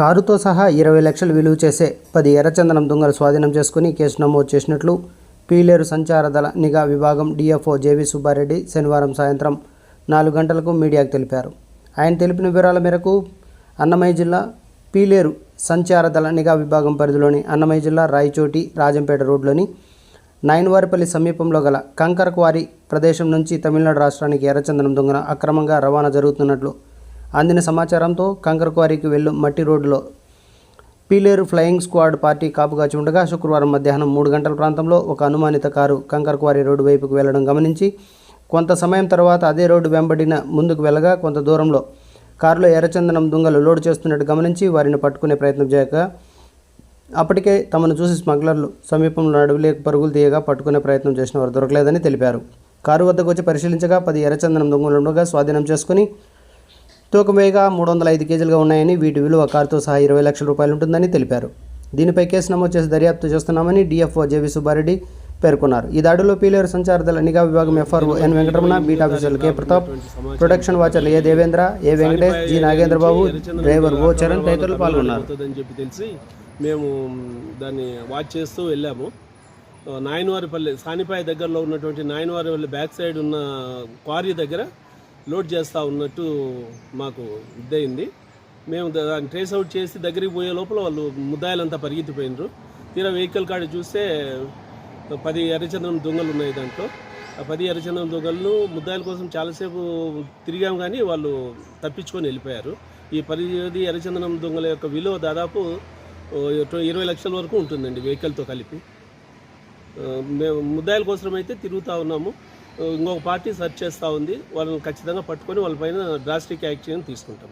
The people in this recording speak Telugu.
కారుతో సహా ఇరవై లక్షలు విలువ చేసే పది ఎర్రచందనం దొంగలు స్వాధీనం చేసుకుని కేసు నమోదు చేసినట్లు పీలేరు సంచార దళ నిఘా విభాగం డిఎఫ్ఓ జేవి సుబ్బారెడ్డి శనివారం సాయంత్రం నాలుగు గంటలకు మీడియాకు తెలిపారు. ఆయన తెలిపిన వివరాల మేరకు అన్నమయ్య జిల్లా పీలేరు సంచార దళ నిఘా విభాగం పరిధిలోని అన్నమయ్య జిల్లా రాయచోటి రాజంపేట రోడ్లోని నైన్వారిపల్లి సమీపంలో గల కంకరక్వారి ప్రదేశం నుంచి తమిళనాడు రాష్ట్రానికి ఎర్రచందనం దొంగన అక్రమంగా రవాణా జరుగుతున్నట్లు అందిన సమాచారంతో కంకరక్వారికి వెళ్ళు మట్టి రోడ్డులో. పీలేరు ఫ్లయింగ్ స్క్వాడ్ పార్టీ కాపుగాచి ఉండగా శుక్రవారం మధ్యాహ్నం మూడు గంటల ప్రాంతంలో ఒక అనుమానిత కారు కంకరక్వారి రోడ్డు వైపుకు వెళ్ళడం గమనించి కొంత సమయం తర్వాత అదే రోడ్డు వెంబడిన ముందుకు వెళ్ళగా కొంత దూరంలో కారులో ఎర్రచందనం దుంగలు లోడ్ చేస్తున్నట్టు గమనించి వారిని పట్టుకునే ప్రయత్నం చేయక అప్పటికే తమను చూసి స్మగ్లర్లు సమీపంలో అడవిలోకి పరుగులు తీయగా పట్టుకునే ప్రయత్నం చేసిన వారు దొరకలేదని తెలిపారు. కారు వద్దకు వచ్చి పరిశీలించగా పది ఎర్రచందనం దొంగలు ఉండగా స్వాధీనం చేసుకుని తూకం వేయగా మూడు వందల ఐదు కేజీలుగా ఉన్నాయని వీటి విలువ కారుతో సహా ఇరవై లక్షల రూపాయలు ఉంటుందని తెలిపారు. దీనిపై కేసు నమోదు చేసి దర్యాప్తు చేస్తున్నామని డిఎఫ్ఓ జేవి సుబ్బారెడ్డి పేర్కొన్నారు. ఈ దాడిలో పీలేరు సంచార దళ నిఘా విభాగం ఎఫ్ఆర్ఓ ఎన్ వెంకటరమణ బీట్ ఆఫీసర్లు K Pratap production వాచర్లు A Devendra A Venkatesh G Nagendrababu driver O Charan తదితరులు పాల్గొన్నారు. చెప్పి తెలిసి మేము దాన్ని వాచ్ చేస్తూ వెళ్ళాము. నాయనవారిపల్లి సానిపాయ దగ్గరలో ఉన్నటువంటి నాయనవారిపల్లి బ్యాక్ సైడ్ ఉన్న క్వారీ దగ్గర లోడ్ చేస్తూ ఉన్నట్టు మాకు ఇద్దయింది మేము దాన్ని ట్రేస్ అవుట్ చేసి దగ్గరికి పోయే లోపల వాళ్ళు ముద్దాయిలంతా పరిగెత్తిపోయినారు తీరా వెహికల్ కాడ చూస్తే పది ఎర్రచందనం దొంగలు ఉన్నాయి దాంట్లో. ఆ పది ఎర్రచందనం దొంగలను ముద్దాయిల కోసం చాలాసేపు తిరిగాం కానీ వాళ్ళు తప్పించుకొని వెళ్ళిపోయారు. ఈ పది ఎర్రచందనం దొంగల యొక్క విలువ దాదాపు ఇరవై లక్షల వరకు ఉంటుందండి వెహికల్తో కలిపి. మేము ముద్దాయిల కోసం అయితే తిరుగుతూ ఉన్నాము. ఇంకొక పార్టీ సెర్చ్ చేస్తూ ఉంది. వాళ్ళని ఖచ్చితంగా పట్టుకొని వాళ్ళపైన డ్రాస్టిక్ యాక్షన్ తీసుకుంటాం